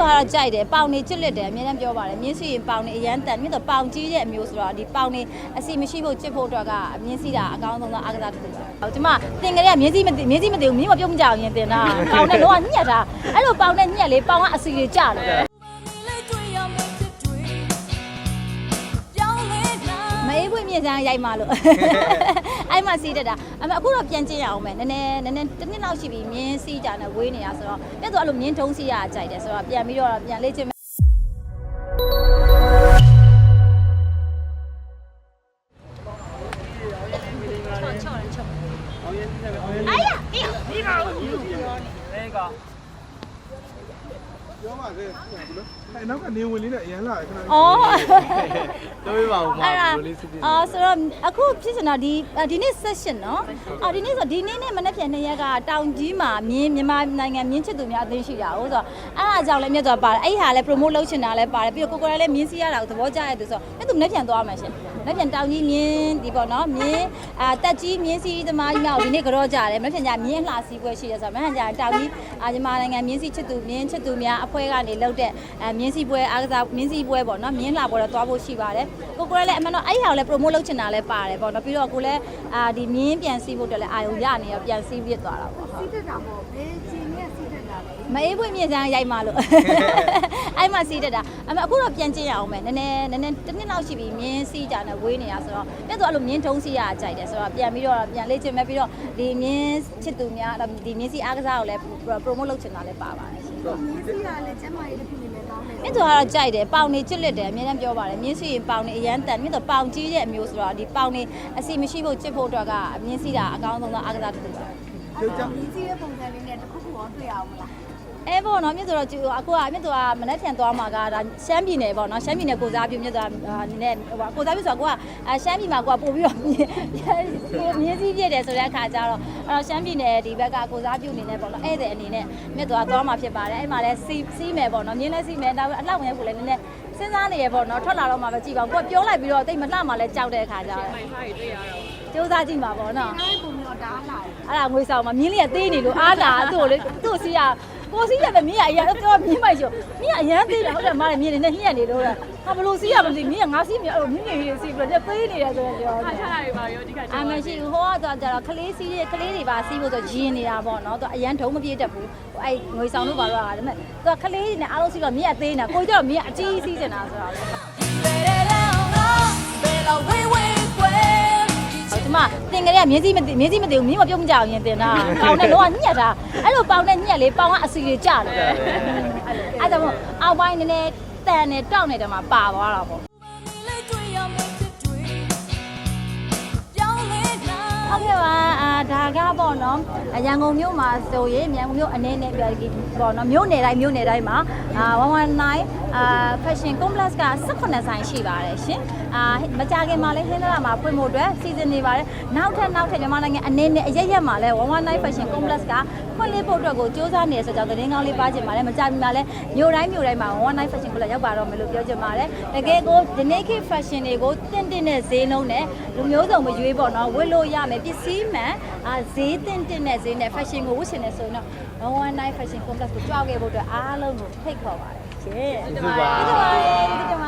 ဆိုကတော့ကြိုက်တယ်ပေါင်နေချစ်လက်တယ်အများတန်းပြောပါတယ်မြင်းစီရင်ပေါင်နေအရန်တန်မြင့်တော့ပေါင်ကြီးတဲ့အမျိုးဆိုတော့ဒီပေါင်နေအစီမရှိဖို့ချစ်ဖို့အတွက်ကအမြင်းစီတာအကောင်းဆုံးသောအားကစားတစ်ခုပါဟိုဒီမှာတင်ကလေးကမြင်းစီမသိမြင်းစီမသိဘူးမြင်းမပြုတ်မကြအောင်ရင်တင်တာပေါင်နဲ့တော့ညှက်တာအဲ့လိုပေါင်နဲ့ညှက်လေပေါင်ကအစီတွေကြတယ်မအေးပွင့်မြင့်စမ်းရိုက်မှလို့ အဲ့မှစီးတတ်တာအမအခုတော့ပြန်ကျင်းရအောင်မယ်နည်းနည်းနည်းနည်းတစ်နှစ်လောက်ရှိပြီမြင်းစီးကြတယ်ဝေးနေတာဆိုတော့ပြတ်သွားအဲ့လိုမြင်းထုံးစီးရကြိုက်တယ်ဆိုတော့ပြန်ပြီးတော့ပြန်လေ့ကျင့်မယ်ပြောပါစေအဲ့နောက်ကနေဝင်လေးနဲ့အရန်လာခဏဩ ပြောပြပါဦးမ အဲ့ဒါ ဘယ်လိုစစ်ပြ အော်ဆိုတော့အခုဖြစ်စင်တော့ဒီအာဒီနေ့ session เนาะအော်ဒီနေ့ဆိုဒီနေ့နဲ့မနေ့ပြန်နှစ်ရက်ကတောင်ကြီးမှာမြင်းမြန်မာနိုင်ငံမြင်းချစ်သူများအသင်းရှိတာဟုတ်ဆိုတော့အဲ့အားကြောင့်လည်းမြတ်စွာပါတယ်အဲ့ဒီဟာလည်း promote လုပ်ချင်တာလည်းပါတယ်ပြီးတော့ကိုကိုရလည်းမြင်းစီးရတာကိုသဘောကျရတဲ့ဆိုတော့မြတ်သူမနေ့ပြန်သွားမှာရှင်မနေ့ပြန်တောင်ကြီးမြင်းဒီပေါ့နော်မြင်းအာတက်ကြီးမြင်းစီးသမားကြီးများကိုဒီနေ့ကြောကြတယ်မနေ့ပြန်ကြမြင်းလှစီပွဲရှိတယ်ဆိုတော့မနေ့ပြန်တောင်ကြီးအာမြန်မာနိုင်ငံမြင်းစီးချစ်သူမြင်းချစ်သူများအဖွဲ့ကနေလုပ်တဲ့အဲမြင်းစီးပွဲအားကစားမြင်းစီးပွဲပေါ့နော်မြင်းလှပွဲတော့သွားဖို့ရှိပါတယ် ကိုကိုရလည်းအမှန်တော့အဲ့ဒီဟာကိုလည်း promote လုပ်ချင်တာလည်းပါတယ်ပေါ့နော်ပြီးတော့ကိုလည်းအာဒီမြင်းပြန်စီးဖို့အတွက်လည်းအာရုံရနေရောပြန်စီးပြစ်သွားတာပေါ့ဟုတ်စီးတက်တာပေါ့ဘယ်ချိန်နဲ့စီးတက်တာလဲ မအေးပွင့်မြင့်စမ်းရိုက်မှလို့အဲ့မှစီးတတ်တာအမအခုတော့ပြန်ကျင်းရအောင်မယ်နည်းနည်းနည်းနည်းတစ်နှစ်လောက်ရှိပြီမြင်းစီးကြတယ်ဝေးနေတာဆိုတော့ပြတ်သွားအဲ့လိုမြင်းထုံးစီးရကြိုက်တယ်ဆိုတော့ပြန်ပြီးတော့ပြန်လေ့ကျင့်မယ်ပြီးတော့ဒီမြင်းချစ်သူများဒီမြင်းစီးအားကစားကိုလည်း promote လုပ်ချင်တာလည်းပါပါတယ်ရှင်စီးရလဲကျမရေးတစ်ခုနေလဲကောင်းတယ်မြင့်သူကတော့ကြိုက်တယ်ပေါင်နေချစ်လက်တယ်အများတန်းပြောပါတယ်မြင်းစီရင်ပေါင်နေအရန်တန်မြင့်တော့ပေါင်ကြီးတဲ့အမျိုးဆိုတော့ဒီပေါင်နေအစီမရှိဖို့ချစ်ဖို့အတွက်ကအမြင်းစီတာအကောင်းဆုံးသောအားကစားတစ်ခုပါ အဲ့တော့ဒီစီးရဲ့ပုံစံလေးနဲ့တစ်ခုခုရောတွေ့ရအောင်မလားအဲပေါ့နော်မြင့်သူတော့အခုကမြင့်သူကမနေ့ပြန်သွားမှာကဒါရှမ်းပြည်နယ်ပေါ့နော်ရှမ်းပြည်နယ်ကိုစားပြုမြင့်သူကအနေနဲ့ဟိုကိုစားပြုဆိုတော့ကိုကရှမ်းပြည်မှာကိုကပို့ပြီးတော့မြင်းစည်းပြည့်တယ်ဆိုတဲ့အခါကျတော့အဲ့တော့ရှမ်းပြည်နယ်ဒီဘက်ကကိုစားပြုအနေနဲ့ပေါ့နော်ဧည့်သည်အနေနဲ့မြင့်သူကသွားမှာဖြစ်ပါတယ်အဲ့မှာလဲစီးစီးမယ်ပေါ့နော်မြင်းလဲစီးမယ်ဒါပေမဲ့အလောက်ဝင်ဖို့လဲနည်းနည်းစဉ်းစားနေရပေါ့နော်ထွက်လာတော့မှပဲကြည့်ပါဦးကိုကပြောလိုက်ပြီးတော့တိတ်မလှမှလဲကြောက်တဲ့အခါကျတော့စူးစမ်းကြည့်မှာပေါ့နော်အဲ့ပုံမျိုးတားလာတယ်အဲ့ဒါငွေဆောင်မှာမြင်းလေးကသေးနေလို့အားလာသူ့ကိုလေသူ့စီကကိုစီးရတယ်မြင်းကအရင်တော့မြင်းမိုက်ရှိမြင်းကအရင်သေးတယ်ဟုတ်တယ်မားတယ်မြင်းနေနဲ့ညှက်နေလို့လားဟာဘလို့စီးရမသိမြင်းကငါစီးမြအဲ့လိုမြင်းမြင်းစီးပြီးတော့သေးနေတယ်ဆိုတော့ပြောတယ်ထားရတယ်ပါရောဒီကအာမရှိဘူးဟိုကတော့ကျတော့ကလေးစီးကလေးတွေပါစီးဖို့ဆိုရင်နေတာပေါ့နော်သူအရင်ထုံးမပြေးတတ်ဘူးအဲ့ငွေဆောင်တို့ပါတော့ဟာဒါပေမဲ့သူကကလေးတွေနဲ့အားလုံးစီးတော့မြင်းကသေးနေတာကိုကြောက်မြင်းအကြီးစီးနေတာဆိုတော့ မှာတင်ကလေးကမြင်းစီမသိမြင်းစီမသိဘူးမြင်းမပြုတ်မကြအောင်ရင်တင်တာပေါင်နဲ့တော့ညှက်တာအဲ့လိုပေါင်နဲ့ညှက်လေပေါင်ကအစီတွေကြတယ်အဲ့ဒါမို့အောက်ပိုင်းနည်းနည်းတန်နဲ့တောက်နေတယ်မှာပါသွားတာပေါ့ဟုတ်ကဲ့ပါအာ ဒါကပေါ့နော်အရန်ကုန်မြို့မှာဆိုရင်မြန်ကုန်မြို့အနေနဲ့ပြောပြီးပေါ့နော်မြို့နယ်တိုင်းမြို့နယ်တိုင်းမှာအာ119အာ fashion complex က18ဆိုင်ရှိပါတယ်ရှင်အာမကြခင်မှာလည်းဟင်းသလာမှာဖွင့်ဖို့အတွက်စီစဉ်နေပါတယ်နောက်ထပ်နောက်ထပ်မြန်မာနိုင်ငံအနေနဲ့အရက်ရက်မှာလည်း119 fashion complex က ဖွင့်လှစ်ဖို့အတွက်ကိုစ조사နေရဆိုကြောင့်သတင်းကောင်းလေးပါချင်ပါတယ်မကြခင်မှာလည်းမြို့တိုင်းမြို့တိုင်းမှာ119 fashion complex ရောက်ပါတော့မယ်လို့ပြောချင်ပါတယ်တကယ်ကိုဒီနေ့ခေတ် fashion တွေကိုတင့်တင့်တဲ့ဈေးနှုန်းနဲ့လူမျိုးစုံမရွေးပေါ့နော်ဝတ်လို့ရမယ်ပစ္စည်းမှန်အာဈေးတင့်တင့်တဲ့ဈေးနဲ့ fashion ကိုဝတ်ချင်တယ်ဆိုရင်တော့119 fashion complex ကိုကြွားခဲ့ဖို့အတွက်အားလုံးကိုဖိတ်ခေါ်ပါတယ်ရှင်ကျေးဇူးပါ